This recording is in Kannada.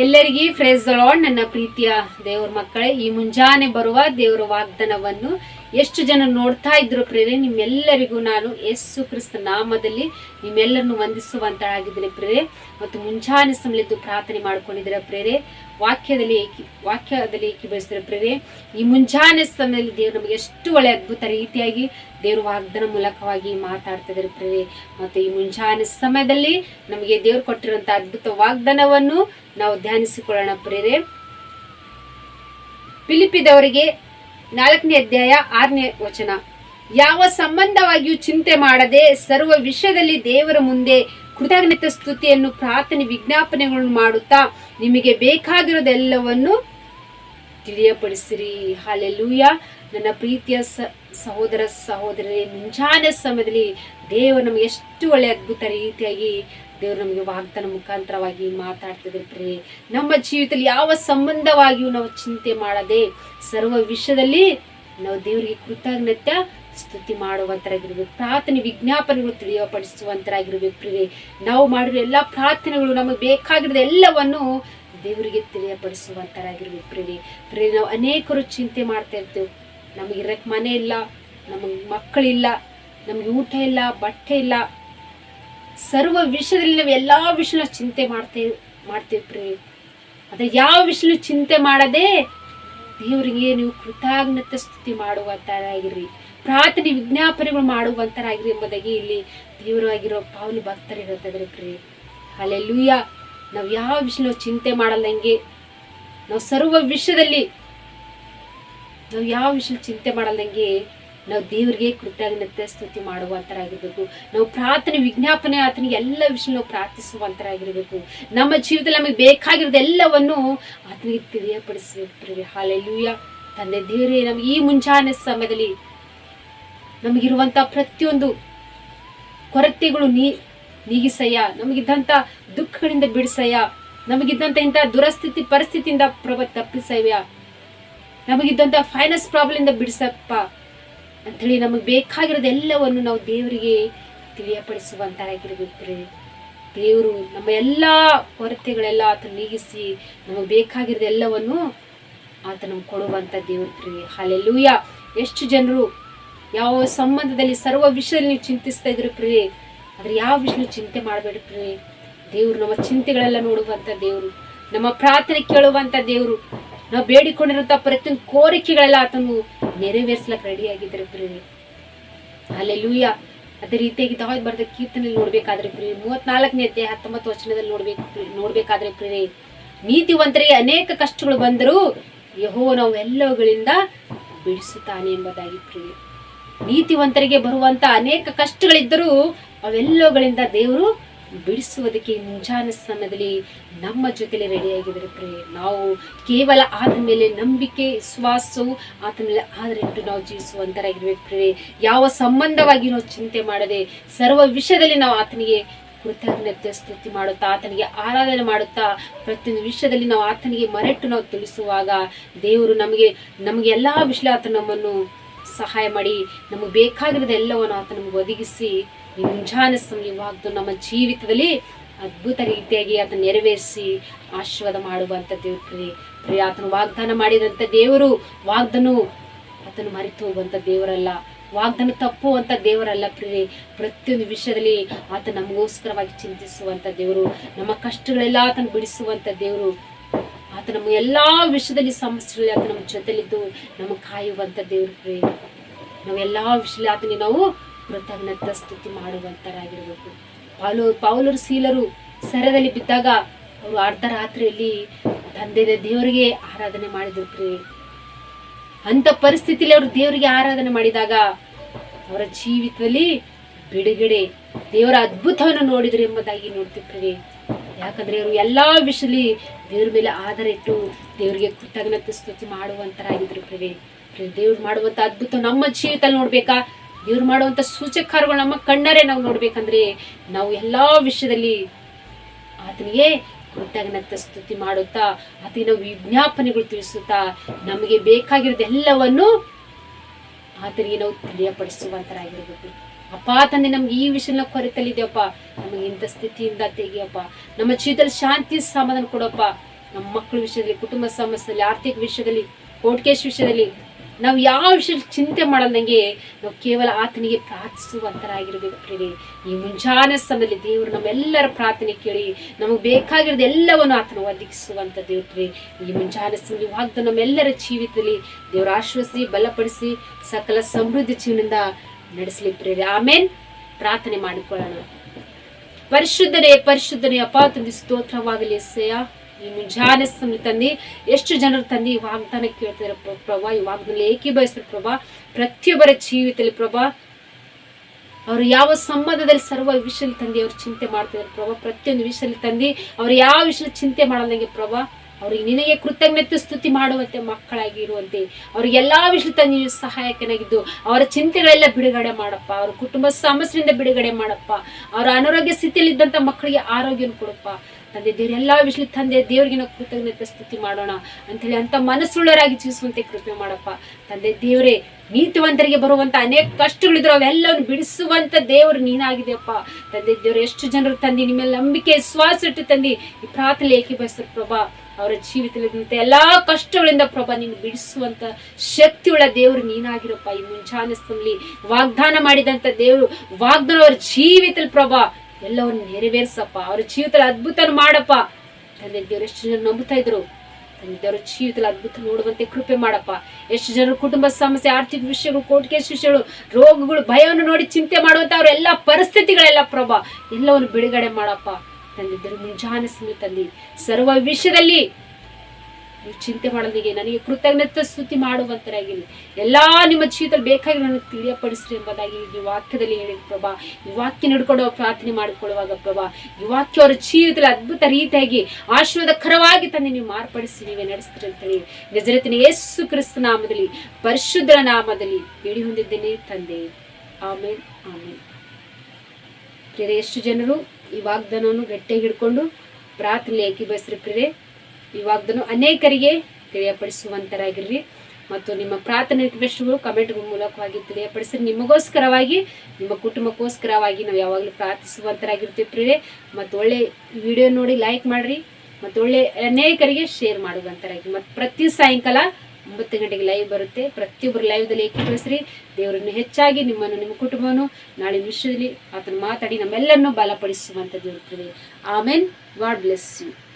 ಎಲ್ಲರಿಗೂ ಫ್ರೇಸ್ ನನ್ನ ಪ್ರೀತಿಯ ದೇವ್ರ ಮಕ್ಕಳೇ ಈ ಮುಂಜಾನೆ ಬರುವ ದೇವರ ವಾಗ್ದಾನವನ್ನು ಎಷ್ಟು ಜನ ನೋಡ್ತಾ ಇದ್ರು ಪ್ರೇರೆ ನಿಮ್ಮೆಲ್ಲರಿಗೂ ನಾನು ಯೇಸು ಕ್ರಿಸ್ತ ನಾಮದಲ್ಲಿ ನಿಮ್ಮೆಲ್ಲರನ್ನು ವಂದಿಸುವಂತಳಾಗಿದ್ದೇನೆ ಪ್ರೇರೆ ಮತ್ತು ಮುಂಜಾನೆ ಸಮಯದ್ದು ಪ್ರಾರ್ಥನೆ ಮಾಡ್ಕೊಂಡಿದ್ದೀರ ಪ್ರೇರೆ ವಾಕ್ಯದಲ್ಲಿ ಏಕಿ ವಾಕ್ಯದಲ್ಲಿ ಏಕೀಭವಿಸಿದ್ರೆ ಪ್ರೇರೆ ಈ ಮುಂಜಾನೆ ಸಮಯದಲ್ಲಿ ದೇವರು ನಮಗೆ ಎಷ್ಟು ಒಳ್ಳೆ ಅದ್ಭುತ ರೀತಿಯಾಗಿ ದೇವ್ರ ವಾಗ್ದಾನ ಮೂಲಕವಾಗಿ ಮಾತಾಡ್ತಿದ್ದಾರೆ ಪ್ರೇರೆ ಮತ್ತು ಈ ಮುಂಜಾನೆ ಸಮಯದಲ್ಲಿ ನಮಗೆ ದೇವ್ರು ಕೊಟ್ಟಿರುವಂಥ ಅದ್ಭುತ ವಾಗ್ದಾನವನ್ನು ನಾವು ಧ್ಯಾನಿಸಿಕೊಳ್ಳೋಣ ಪ್ರೇರೆ ಫಿಲಿಪಿದವರಿಗೆ ನಾಲ್ಕನೇ ಅಧ್ಯಾಯ, ಆರನೇ ವಚನ. ಯಾವ ಸಂಬಂಧವಾಗಿಯೂ ಚಿಂತೆ ಮಾಡದೆ ಸರ್ವ ವಿಷಯದಲ್ಲಿ ದೇವರ ಮುಂದೆ ಕೃತಜ್ಞತೆ ಸ್ತುತಿಯನ್ನು ಪ್ರಾರ್ಥನೆ ವಿಜ್ಞಾಪನೆಗಳನ್ನು ಮಾಡುತ್ತಾ ನಿಮಗೆ ಬೇಕಾಗಿರೋದೆಲ್ಲವನ್ನು ತಿಳಿಯಪಡಿಸಿರಿ. ಹಾಲೆಲ್ಲೂಯ ನನ್ನ ಪ್ರೀತಿಯ ಸ ಸಹೋದರ ಸಹೋದರರೇ, ಮುಂಜಾನೆ ಸಮಯದಲ್ಲಿ ದೇವರು ನಮಗೆ ಎಷ್ಟು ಒಳ್ಳೆ ಅದ್ಭುತ ರೀತಿಯಾಗಿ ದೇವರು ನಮಗೆ ವಾಗ್ದಾನ ಮುಖಾಂತರವಾಗಿ ಮಾತಾಡ್ತಿದ್ರೆ ಪ್ರೇ ನಮ್ಮ ಜೀವಿತದಲ್ಲಿ ಯಾವ ಸಂಬಂಧವಾಗಿಯೂ ನಾವು ಚಿಂತೆ ಮಾಡದೆ ಸರ್ವ ವಿಷಯದಲ್ಲಿ ನಾವು ದೇವರಿಗೆ ಕೃತಜ್ಞತೆ ಸ್ತುತಿ ಮಾಡುವಂತರಾಗಿರ್ಬೇಕು. ಪ್ರಾರ್ಥನೆ ವಿಜ್ಞಾಪನೆಗಳು ತಿಳಿಯಪಡಿಸುವಂತರಾಗಿರ್ಬೇಕು ಪ್ರೇ ನಾವು ಮಾಡಿರೋ ಎಲ್ಲ ಪ್ರಾರ್ಥನೆಗಳು ನಮಗೆ ಬೇಕಾಗಿರೋದು ಎಲ್ಲವನ್ನು ದೇವರಿಗೆ ತಿಳಿಯಪಡಿಸುವಂತರಾಗಿರ್ಬೇಕು ಪ್ರಿಯೆ ಪ್ರಿಯೆ ನಾವು ಅನೇಕರು ಚಿಂತೆ ಮಾಡ್ತಾ ಇರ್ತೇವೆ. ನಮಗೆ ಇರಕ್ಕೆ ಮನೆ ಇಲ್ಲ, ನಮಗೆ ಮಕ್ಕಳಿಲ್ಲ, ನಮಗೆ ಊಟ ಇಲ್ಲ, ಬಟ್ಟೆ ಇಲ್ಲ. ಸರ್ವ ವಿಷಯದಲ್ಲಿ ನಾವು ಎಲ್ಲ ವಿಷಯನ ಚಿಂತೆ ಮಾಡ್ತೇವೆ ಮಾಡ್ತೇವೆ ಪ್ರೇ ಅದೇ ಯಾವ ವಿಷಯ ಚಿಂತೆ ಮಾಡದೆ ದೇವರಿಗೆ ನೀವು ಕೃತಜ್ಞತೆ ಸ್ತುತಿ ಮಾಡುವಂತರಾಗಿರಿ. ಪ್ರಾರ್ಥನೆ ವಿಜ್ಞಾಪನೆಗಳು ಮಾಡುವಂತರಾಗಿರಿ ಎಂಬುದಾಗಿ ಇಲ್ಲಿ ದೇವರಾಗಿರೋ ಪಾವಲು ಭಕ್ತರು ಹೇಳ್ತಿದ್ರೆ ಪ್ರಿಯ. ಅಲ್ಲೆಲ್ಲೂಯ್ಯ ನಾವು ಯಾವ ವಿಷಯ ಚಿಂತೆ ಚಿಂತೆ ಮಾಡಲ್ಲಂಗೆ ನಾವು ಸರ್ವ ವಿಷಯದಲ್ಲಿ ನಾವು ಯಾವ ವಿಷಯ ಚಿಂತೆ ಮಾಡಲ್ದಂಗೆ ನಾವು ದೇವರಿಗೆ ಕೃತಜ್ಞತೆ ಸ್ತುತಿ ಮಾಡುವಂತರಾಗಿರ್ಬೇಕು. ನಾವು ಪ್ರಾರ್ಥನೆ, ವಿಜ್ಞಾಪನೆ ಆತನಿಗೆ ಎಲ್ಲ ವಿಷಯ ನಾವು ಪ್ರಾರ್ಥಿಸುವಂತರಾಗಿರ್ಬೇಕು. ನಮ್ಮ ಜೀವಿತದಲ್ಲಿ ನಮಗೆ ಬೇಕಾಗಿರೋದು ಎಲ್ಲವನ್ನು ಆತನಿಗೆ ತಿಳಿಯಪಡಿಸಬೇಕು ಹಾಲೆಲ್ಲೂಯ ತಂದೆ ದೇವರೇ, ನಮಗೆ ಈ ಮುಂಜಾನೆ ಸಮಯದಲ್ಲಿ ನಮಗಿರುವಂಥ ಪ್ರತಿಯೊಂದು ಕೊರತೆಗಳು ನೀ, ನೀಗಿಸಯ್ಯ. ನಮಗಿದ್ದಂಥ ದುಃಖಗಳಿಂದ ಬಿಡಿಸಯ್ಯ. ನಮಗಿದ್ದಂಥ ಇಂಥ ದುರಸ್ಥಿತಿ, ಪರಿಸ್ಥಿತಿಯಿಂದ ಪ್ರಭ ತಪ್ಪಿಸಯ್ಯ. ನಮಗಿದ್ದಂಥ ಫೈನಾನ್ಸ್ ಪ್ರಾಬ್ಲಮಿಂದ ಬಿಡಿಸಪ್ಪ ಅಂಥೇಳಿ ನಮಗೆ ಬೇಕಾಗಿರೋದೆಲ್ಲವನ್ನು ನಾವು ದೇವರಿಗೆ ತಿಳಿಯಪಡಿಸುವಂತಾಗಿರ್ಬೇಕು ರೀ ದೇವರು ನಮ್ಮ ಎಲ್ಲ ಕೊರತೆಗಳೆಲ್ಲ ಆತ ನೀಗಿಸಿ ನಮಗೆ ಬೇಕಾಗಿರೋದು ಎಲ್ಲವನ್ನು ಆತ ನಮ್ಗೆ ಕೊಡುವಂಥ ದೇವ್ರಿ ಹಾಲೆಲ್ಲೂಯ ಎಷ್ಟು ಜನರು ಯಾವ ಸಂಬಂಧದಲ್ಲಿ ಸರ್ವ ವಿಷಯದಲ್ಲಿ ನೀವು ಚಿಂತಿಸ್ತಾ ಇದ್ರಿ ಪ್ರೇ ಆದ್ರೆ ಯಾವ ವಿಷಯ ಚಿಂತೆ ಮಾಡಬೇಡಿ ಪ್ರೀ ದೇವರು ನಮ್ಮ ಚಿಂತೆಗಳೆಲ್ಲ ನೋಡುವಂಥ ದೇವರು, ನಮ್ಮ ಪ್ರಾರ್ಥನೆ ಕೇಳುವಂಥ ದೇವರು ನಾವು ಬೇಡಿಕೊಂಡಿರುವಂತಹ ಪ್ರತಿಯೊಂದು ಕೋರಿಕೆಗಳೆಲ್ಲ ಆತನು ನೆರವೇರಿಸ್ಲಕ್ಕೆ ರೆಡಿ ಆಗಿದ್ದಾರೆ ಅಲ್ಲೇ ಲೂಯ ಅದೇ ರೀತಿಯಾಗಿ ದಾವದ್ ಬರೆದ ಕೀರ್ತನೆಯಲ್ಲಿ ನೋಡ್ಬೇಕಾದ್ರೆ ಪ್ರಿಯೆ ಮೂವತ್ನಾಲ್ಕನೇ ಅಧ್ಯಾಯ ಹತ್ತೊಂಬತ್ತು ವಚನದಲ್ಲಿ ನೋಡ್ಬೇಕು ನೋಡ್ಬೇಕಾದ್ರೆ ಪ್ರಿಯೆ ನೀತಿವಂತರಿಗೆ ಅನೇಕ ಕಷ್ಟಗಳು ಬಂದರೂ ಯಹೋ ನಾವು ಎಲ್ಲವುಗಳಿಂದ ಬಿಡಿಸುತ್ತಾನೆ ಎಂಬುದಾಗಿ ಪ್ರಿಯೆ ನೀತಿವಂತರಿಗೆ ಬರುವಂತ ಅನೇಕ ಕಷ್ಟಗಳಿದ್ದರೂ ಅವೆಲ್ಲವುಗಳಿಂದ ದೇವರು ಬಿಡಿಸುವುದಕ್ಕೆ ಮುಂಜಾನೆ ಸಮಯದಲ್ಲಿ ನಮ್ಮ ಜೊತೆಲೆ ರೆಡಿಯಾಗಿದ್ದಾರೆ ಪ್ರೇ, ನಾವು ಕೇವಲ ಆದ ಮೇಲೆ ನಂಬಿಕೆ, ವಿಶ್ವಾಸವು ಆತ ಮೇಲೆ ಆದರಿಟ್ಟು ನಾವು ಜೀವಿಸುವಂತರಾಗಿರ್ಬೇಕು ಪ್ರೇ. ಯಾವ ಸಂಬಂಧವಾಗಿ ನಾವು ಚಿಂತೆ ಮಾಡದೆ ಸರ್ವ ವಿಷಯದಲ್ಲಿ ನಾವು ಆತನಿಗೆ ಕೃತಜ್ಞತೆ, ಸ್ತುತಿ ಮಾಡುತ್ತಾ, ಆತನಿಗೆ ಆರಾಧನೆ ಮಾಡುತ್ತಾ, ಪ್ರತಿಯೊಂದು ವಿಷಯದಲ್ಲಿ ನಾವು ಆತನಿಗೆ ಮರೆಟ್ಟು ನಾವು ತಿಳಿಸುವಾಗ ದೇವರು ನಮಗೆ ನಮಗೆ ಎಲ್ಲ ವಿಷಯ ಆತ ನಮ್ಮನ್ನು ಸಹಾಯ ಮಾಡಿ, ನಮಗೆ ಬೇಕಾಗಿರೋದು ಎಲ್ಲವನ್ನು ಆತ ನಮಗೆ ಒದಗಿಸಿ ಮುಂಜಾನೆ ಸಮಯವಾಗ್ದು ನಮ್ಮ ಜೀವಿತದಲ್ಲಿ ಅದ್ಭುತ ರೀತಿಯಾಗಿ ಅದನ್ನ ನೆರವೇರಿಸಿ ಆಶೀರ್ವಾದ ಮಾಡುವಂತ ದೇವ್ರು ಪ್ರಿಯ ಆತನು ವಾಗ್ದಾನ ಮಾಡಿದಂತ ದೇವರು ವಾಗ್ದನು ಆತನು ಮರೆತು ಹೋಗುವಂತ ದೇವರಲ್ಲ, ವಾಗ್ದಾನ ತಪ್ಪುವಂಥ ದೇವರಲ್ಲ ಪ್ರಿಯೆ ಪ್ರತಿಯೊಂದು ವಿಷಯದಲ್ಲಿ ಆತ ನಮಗೋಸ್ಕರವಾಗಿ ಚಿಂತಿಸುವಂತ ದೇವರು, ನಮ್ಮ ಕಷ್ಟಗಳೆಲ್ಲ ಆತನ ಬಿಡಿಸುವಂತ ದೇವರು. ಆತ ನಮ್ಮ ಎಲ್ಲಾ ವಿಷಯದಲ್ಲಿ ಸಮಸ್ಯೆಗಳಲ್ಲಿ ಆತ ನಮ್ಮ ಜೊತೆಲಿದ್ದು ನಮ್ಮ ಕಾಯುವಂತ ದೇವ್ರ ಪ್ರಿಯ ನಾವೆಲ್ಲ ವಿಷಯದಲ್ಲಿ ಆತನಿಗೆ ನಾವು ಕೃತಜ್ಞತ ಸ್ತುತಿ ಮಾಡುವಂತರಾಗಿರ್ಬೇಕು. ಪಾಲು, ಪಾವಲರು, ಸೀಲರು ಸರದಲ್ಲಿ ಬಿದ್ದಾಗ ಅವರು ಅರ್ಧ ರಾತ್ರಿಯಲ್ಲಿ ತಂದೆ ದೇವರಿಗೆ ಆರಾಧನೆ ಮಾಡಿದ್ರು ಪ್ರಿಯೆ. ಅಂತ ಪರಿಸ್ಥಿತಿಯಲ್ಲಿ ಅವರು ದೇವರಿಗೆ ಆರಾಧನೆ ಮಾಡಿದಾಗ ಅವರ ಜೀವಿತದಲ್ಲಿ ಬಿಡುಗಡೆ, ದೇವರ ಅದ್ಭುತವನ್ನು ನೋಡಿದ್ರು ಎಂಬುದಾಗಿ ನೋಡ್ತಿರ್ತೀವಿ ಯಾಕಂದ್ರೆ ಅವರು ಎಲ್ಲಾ ವಿಷಯದಲ್ಲಿ ದೇವ್ರ ಮೇಲೆ ಆಧಾರ ಇಟ್ಟು ದೇವರಿಗೆ ಕೃತಜ್ಞತೆ ಸ್ತುತಿ ಮಾಡುವಂತರಾಗಿದ್ರು ಪ್ರಿಯೆ, ದೇವ್ರು ಮಾಡುವಂತ ಅದ್ಭುತ ನಮ್ಮ ಜೀವಿತದಲ್ಲಿ ನೋಡ್ಬೇಕಾ? ದೇವ್ರು ಮಾಡುವಂತ ಸೂಚಕಾರಗಳು ನಮ್ಮ ಕಣ್ಣರೇ ನಾವು ನೋಡ್ಬೇಕಂದ್ರೆ ನಾವು ಎಲ್ಲಾ ವಿಷಯದಲ್ಲಿ ಆತನಿಗೆ ಕೃತಜ್ಞತೆ ಸ್ತುತಿ ಮಾಡುತ್ತಾ ಆತನ ವಿಜ್ಞಾಪನೆಗಳು ತಿಳಿಸುತ್ತಾ, ನಮಗೆ ಬೇಕಾಗಿರೋದೆಲ್ಲವನ್ನು ಆತನಿಗೆ ನಾವು ತಿಳಿಯಪಡಿಸುವಂತರಾಗಿರ್ಬೇಕು ಅಪ್ಪ ತಂದೆ, ನಮ್ಗೆ ಈ ವಿಷಯನ ಕೊರತಲ್ಲಿದೆಯಪ್ಪ ನಮಗೆ ಇಂಥ ಸ್ಥಿತಿಯಿಂದ ತೆಗಿಯಪ್ಪ, ನಮ್ಮ ಜೀವಿತದಲ್ಲಿ ಶಾಂತಿ ಸಮಾಧಾನ ಕೊಡಪ್ಪ, ನಮ್ಮ ಮಕ್ಕಳ ವಿಷಯದಲ್ಲಿ, ಕುಟುಂಬ ಸಮಸ್ಯೆಯಲ್ಲಿ, ಆರ್ಥಿಕ ವಿಷಯದಲ್ಲಿ ಕೋಟ್ಕೇಶ್ ವಿಷಯದಲ್ಲಿ. ನಾವು ಯಾವ ವಿಷಯ ಚಿಂತೆ ಮಾಡಲ್ದಂಗೆ ನಾವು ಕೇವಲ ಆತನಿಗೆ ಪ್ರಾರ್ಥಿಸುವಂತರಾಗಿರ್ಬೇಕು ಪ್ರೇರಿ ಈ ಮುಂಜಾನೆ ಸಮಯದಲ್ಲಿ ದೇವರು ನಮ್ಮೆಲ್ಲರ ಪ್ರಾರ್ಥನೆ ಕೇಳಿ ನಮಗೆ ಬೇಕಾಗಿರೋದು ಎಲ್ಲವನ್ನು ಆತನ ಒದಗಿಸುವಂತ ದೇವ್ರು. ಈ ಮುಂಜಾನೆ ಸಮಯದಲ್ಲಿ ವಾಗ್ದ ನಮ್ಮೆಲ್ಲರ ಜೀವಿತದಲ್ಲಿ ದೇವರ ಆಶ್ವಸಿ ಬಲಪಡಿಸಿ, ಸಕಲ ಸಮೃದ್ಧಿ ಜೀವನದಿಂದ ನಡೆಸಲಿ ಪ್ರೇರಿ ಆಮೇನ್. ಪ್ರಾರ್ಥನೆ ಮಾಡಿಕೊಳ್ಳೋಣ. ಪರಿಶುದ್ಧನೇ ಪರಿಶುದ್ಧನೇ ಅಪಾತ್ರ ಸ್ತೋತ್ರವಾಗಲಿ ಎಸ್ಸಯ್ಯ ಈ ಮುಂಜಾನೆ ಸಮಯ ತನ್ನಿ, ಎಷ್ಟು ಜನರು ತನ್ನಿ ವಾಗ್ದಾನ ಕೇಳ್ತಾರೆ ಪ್ರ- ಪ್ರಭಾ, ಈ ವಾಗ್ದಾನ ಏಕೀಭವಿಸ್ತಾರೆ ಪ್ರಭಾ? ಪ್ರತಿಯೊಬ್ಬರ ಜೀವಿತದಲ್ಲಿ ಪ್ರಭಾ, ಅವರು ಯಾವ ಸಂಬಂಧದಲ್ಲಿ ಸರ್ವ ವಿಷಯದಲ್ಲಿ ತಂದು ಅವ್ರು ಚಿಂತೆ ಮಾಡ್ತಿದ್ದಾರೆ ಪ್ರಭಾ? ಪ್ರತಿಯೊಂದು ವಿಷಯದಲ್ಲಿ ತಂದು, ಅವ್ರು ಯಾವ ವಿಷಯ ಚಿಂತೆ ಮಾಡಲ್ದಂಗೆ ಪ್ರಭಾ? ಅವ್ರಿಗೆ ನಿನಗೆ ಕೃತಜ್ಞತೆ ಸ್ತುತಿ ಮಾಡುವಂತೆ ಮಕ್ಕಳಾಗಿ ಇರುವಂತೆ, ಅವ್ರಿಗೆ ಎಲ್ಲಾ ನೀವು ಸಹಾಯಕನಾಗಿದ್ದು, ಅವರ ಚಿಂತೆಗಳೆಲ್ಲ ಬಿಡುಗಡೆ ಮಾಡಪ್ಪ, ಅವ್ರ ಕುಟುಂಬ ಸಮಸ್ಯೆಯಿಂದ ಬಿಡುಗಡೆ ಮಾಡಪ್ಪ, ಅವರ ಅನಾರೋಗ್ಯ ಸ್ಥಿತಿಯಲ್ಲಿ ಇದ್ದಂತ ಮಕ್ಕಳಿಗೆ ಆರೋಗ್ಯನ ಕೊಡಪ್ಪ. ತಂದೆ, ದೇವ್ರ ಎಲ್ಲ ವಿಷಯ ತಂದೆ ದೇವ್ರಿಗೆ ನಾವು ಕೃತಜ್ಞತೆ ಸ್ತುತಿ ಮಾಡೋಣ ಅಂತೇಳಿ ಅಂತ ಮನಸ್ಸುಳ್ಳರಾಗಿ ಜೀವಿಸುವಂತೆ ಕೃಪೆ ಮಾಡಪ್ಪ. ತಂದೆ, ದೇವರೇ, ನೀತಿವಂತರಿಗೆ ಬರುವಂತ ಅನೇಕ ಕಷ್ಟಗಳಿದ್ರು ಅವೆಲ್ಲವನ್ನು ಬಿಡಿಸುವಂತ ದೇವರು ನೀನಾಗಿದೆಯಪ್ಪ ತಂದೆ, ದೇವರು, ಎಷ್ಟು ಜನರು ತಂದಿ, ನಿಮ್ಮ ನಂಬಿಕೆ, ವಿಶ್ವಾಸ ಇಟ್ಟು ತಂದಿ, ಈ ಪ್ರಾರ್ಥನೆ ಏಕೀಭವಿಸ್ತಾರೆ ಪ್ರಭಾ? ಅವರ ಜೀವಿತದಂತೆ ಎಲ್ಲಾ ಕಷ್ಟಗಳಿಂದ ಪ್ರಭಾ, ನೀನು ಬಿಡಿಸುವಂತ ಶಕ್ತಿಯುಳ್ಳ ದೇವರು ನೀನಾಗಿರಪ್ಪ. ಈ ಮುಂಜಾನೆ ವಾಗ್ದಾನ ಮಾಡಿದಂತ ದೇವರು ವಾಗ್ದಾನ ಅವರ ಜೀವಿತದಲ್ಲಿ ಪ್ರಭಾ ಎಲ್ಲವನ್ನು ನೆರವೇರಿಸಪ್ಪ. ಅವ್ರ ಜೀವಿತದಲ್ಲಿ ಅದ್ಭುತ ಮಾಡಪ್ಪ. ತಂದೆ ದೇವರು ಎಷ್ಟು ಜನ ನಂಬುತ್ತಾ ಇದ್ರು? ತಂದೆ ದೇವರ ಜೀವಿತದಲ್ಲಿ ಅದ್ಭುತ ನೋಡುವಂತೆ ಕೃಪೆ ಮಾಡಪ್ಪ. ಎಷ್ಟು ಜನರು ಕುಟುಂಬ ಸಮಸ್ಯೆ, ಆರ್ಥಿಕ ವಿಷಯಗಳು ಕೋರ್ಟ್ ಕೇಸ್ ವಿಷಯಗಳು, ರೋಗಗಳು, ಭಯವನ್ನು ನೋಡಿ ಚಿಂತೆ ಮಾಡುವಂತ ಅವರ ಎಲ್ಲ ಪರಿಸ್ಥಿತಿಗಳೆಲ್ಲ ಪ್ರಭಾ, ಎಲ್ಲವನ್ನು ಬಿಡುಗಡೆ ಮಾಡಪ್ಪ. ತಂದೆ ದೇವರು ಮುಂಜಾನೆ ತಂದೆ ಸರ್ವ ವಿಷಯದಲ್ಲಿ ಚಿಂತೆ ಮಾಡೋದಿಗೆ ನನಗೆ ಕೃತಜ್ಞತೆ ಸ್ತುತಿ ಮಾಡುವಂತರಾಗಿರಿ. ಎಲ್ಲಾ ನಿಮ್ಮ ಜೀವಿತದಲ್ಲಿ ಬೇಕಾಗಿ ನನಗೆ ತಿಳಿಯಪಡಿಸ್ರಿ ಎಂಬುದಾಗಿ ಈ ವಾಕ್ಯದಲ್ಲಿ ಹೇಳಿದ ಪ್ರಭಾ. ಈ ವಾಕ್ಯ ನಡ್ಕೊಡುವ ಪ್ರಾರ್ಥನೆ ಮಾಡಿಕೊಳ್ಳುವಾಗ ಪ್ರಭಾ, ಈ ವಾಕ್ಯ ಅವರ ಜೀವಿತದಲ್ಲಿ ಅದ್ಭುತ ರೀತಿಯಾಗಿ ಆಶೀರ್ವಾದಕರವಾಗಿ ತಂದೆ ನೀವು ಮಾರ್ಪಡಿಸಿ ನೀವೇ ನಡೆಸ್ತೀರಿ ಅಂತೇಳಿ. ಗಜರತಿನ ಯೇಸು ಕ್ರಿಸ್ತ ನಾಮದಲ್ಲಿ, ಪರಿಶುದ್ಧರ ನಾಮದಲ್ಲಿ ಬೇಡಿ ಹೊಂದಿದ್ದೇನೆ ತಂದೆ. ಆಮೇಲೆ ಆಮೇಲೆ ಪ್ರಿಯರೇ, ಎಷ್ಟು ಜನರು ಈ ವಾಗ್ದಾನವನ್ನು ಗಟ್ಟಿಯಾಗಿ ಹಿಡ್ಕೊಂಡು ಪ್ರಾರ್ಥನೆ ಏಕೀಭವಿಸ್ರಿ ಪ್ರಿಯರೇ ಈ ಅನೇಕರಿಗೆ ತಿಳಿಯಪಡಿಸುವಂತರಾಗಿರ್ರಿ. ಮತ್ತು ನಿಮ್ಮ ಪ್ರಾರ್ಥನೆ ರಿಕ್ವೆಸ್ಟ್ಗಳು ಕಮೆಂಟ್ ಮೂಲಕವಾಗಿ ತಿಳಿಯಪಡಿಸಿ ನಿಮಗೋಸ್ಕರವಾಗಿ, ನಿಮ್ಮ ಕುಟುಂಬಕ್ಕೋಸ್ಕರವಾಗಿ ನಾವು ಯಾವಾಗಲೂ ಪ್ರಾರ್ಥಿಸುವಂತರಾಗಿರ್ತೀವಿ ಪ್ರಿಯರೇ ಮತ್ತು ಒಳ್ಳೆ ವಿಡಿಯೋ ನೋಡಿ ಲೈಕ್ ಮಾಡಿರಿ. ಮತ್ತು ಒಳ್ಳೆ ಅನೇಕರಿಗೆ ಶೇರ್ ಮಾಡುವಂತರಾಗಿ. ಮತ್ತು ಪ್ರತಿ ಸಾಯಂಕಾಲ ಒಂಬತ್ತು ಗಂಟೆಗೆ ಲೈವ್ ಬರುತ್ತೆ. ಪ್ರತಿಯೊಬ್ಬರು ಲೈವ್ದಲ್ಲಿ ಏಕೀಕರಿಸ್ರಿ. ದೇವರನ್ನು ಹೆಚ್ಚಾಗಿ ನಿಮ್ಮನ್ನು, ನಿಮ್ಮ ಕುಟುಂಬವನ್ನು ನಾಳೆ ವಿಷಯದಲ್ಲಿ ಆತನು ಮಾತಾಡಿ ನಮ್ಮೆಲ್ಲರನ್ನೂ ಬಲಪಡಿಸುವಂಥದ್ದು ಇರುತ್ತದೆ. ಆಮೇನ್ ಗಾಡ್ ಬ್ಲೆಸ್ ಯು